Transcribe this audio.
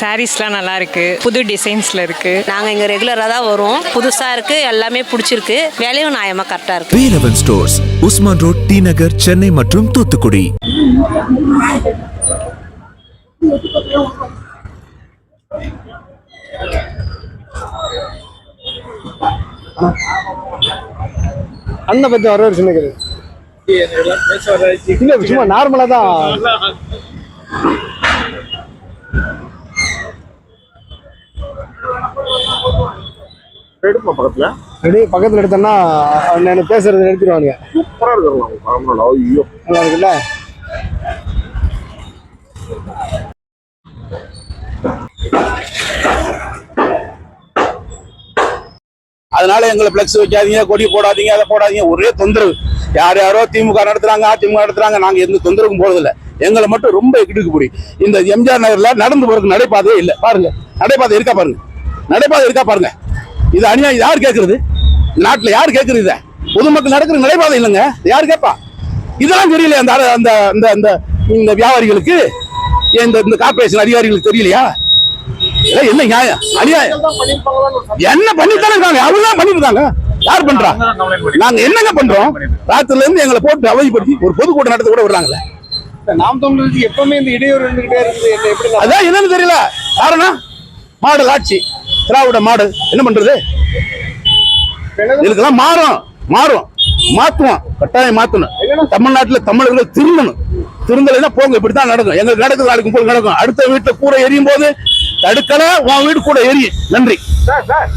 சாரீஸ்லாம் நல்லா இருக்கு புது டிசைன்ஸ்ல இருக்கு. நாங்கள் இங்கே ரெகுலராக தான் வரோம். புதுசாக இருக்குது எல்லாமே பிடிச்சிருக்கு. விலையும் நியாயமாக கரெக்டாக இருக்குது Velavan stores Usman road T Nagar Chennai மற்றும் தூத்துக்குடி. அண்ணன் பத்தி வர சொன்னது இல்ல சும்மா நார்மலா தான். எடுப்பா பக்கத்துல? ரெடி பக்கத்துல எடுத்தோம்னா நான் பேசுறது எடுத்துருவானுங்க சூப்பரா இருக்கிறாங்க ஐயோ. நல்லா இருக்குல்ல? அதனால எங்களை பிளக்ஸ் வைக்காதீங்க கொடி போடாதீங்க அதை போடாதீங்க. ஒரே தொந்தரவு. யார் யாரோ திமுக நடத்துறாங்க அதிமுக நடத்துறாங்க நாங்க எந்த தொந்தரவும் போறதில்ல. எங்களை மட்டும் ரொம்ப இடுக்கு பிடி. இந்த எம்ஜிஆர் நகர்ல நடந்து போறதுக்கு நடைபாதையே இல்ல. பாருங்க. நடைபாதை இருக்கா பாருங்க. நடைபாதை இருக்கா பாருங்க. இது அநியாயம். யார் கேட்கறது நாட்டுல யார் கேட்கறது இத? பொதுமக்கள் நடக்கிற நடைபாதை இல்லைங்க. யார் கேட்பா? இதெல்லாம் தெரியலையா அந்த ஆளு- அந்த இந்த இந்த வியாபாரிகளுக்கு? இந்த இந்த கார்பரேஷன் அதிகாரிகளுக்கு தெரியலையா? என்ன நியாயம்? அநியாயம். என்ன பண்ணித்தானே இருக்காங்க. அவங்க தான் பண்ணிருக்காங்க யார் பண்றா? நாங்க என்னங்க பண்றோம்? ராத்திரில இருந்து எங்களை போட்டு அவதிப்படுத்தி ஒரு பொதுக்கூட்டம் நடத்த கூட விடுறாங்களே நாம் தமிழருக்கு எப்பவுமே இந்த இடையூறு இருந்துகிட்டே இருக்குது அதான் என்னன்னு தெரியல. காரணம் மாடல் ஆட்சி திராவிட மாடு என்ன பண்றது? இதுக்கெல்லாம் மாறும் மாறும் மாத்துவோம் கட்டாயம் மாத்தணும். தமிழ்நாட்டுல தமிழர்கள் திருந்தணும். திருந்தலைன்னா போங்க இப்படித்தான் நடக்கும். எங்களுக்கு நடக்குது நாளைக்கு போல நடக்கும். அடுத்த வீட்டுல கூரை எரியும் போது தடுக்கல உன் வீடு கூட எரியும். நன்றி. Sir sir.